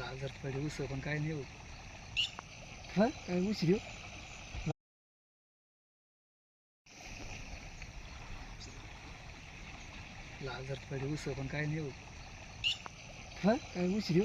लाल जर पडली उस पण काय नाही होत. हा? काय उशीर हो? लाल जर पडली उस पण काय नाही होत. हा? काय उशीर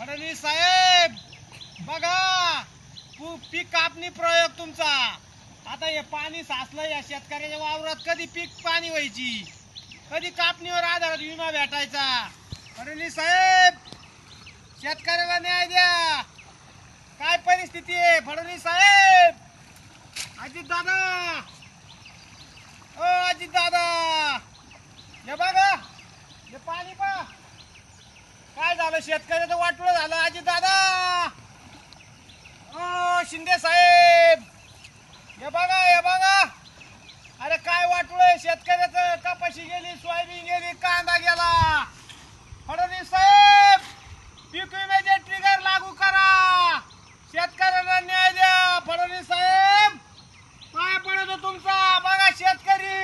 फडणवीस साहेब बघा पीक कापणी प्रयोग तुमचा. आता हे पाणी साचलं या शेतकऱ्याच्या वावरात कधी पीक पाणी व्हायची? कधी कापणीवर आधारात विमा भेटायचा? फडणवीस साहेब शेतकऱ्याला न्याय द्या. काय परिस्थिती आहे फडणवीस साहेब? अजित दादा ओ अजित दादा हे बघा हे पाणी पा काय झालं शेतकऱ्याचं वाटलं झालं अजित दादा. शिंदे साहेब. हे बघा हे बघा. अरे काय वाटलंय शेतकऱ्याचं कपाशी गेली सोयाबीन गेली कांदा गेला. फडणवीस साहेब पीक विम्याचे ट्रिगर लागू करा. शेतकऱ्यांना न्याय द्या फडणवीस साहेब. काय पडतो तुमचा. बघा शेतकरी.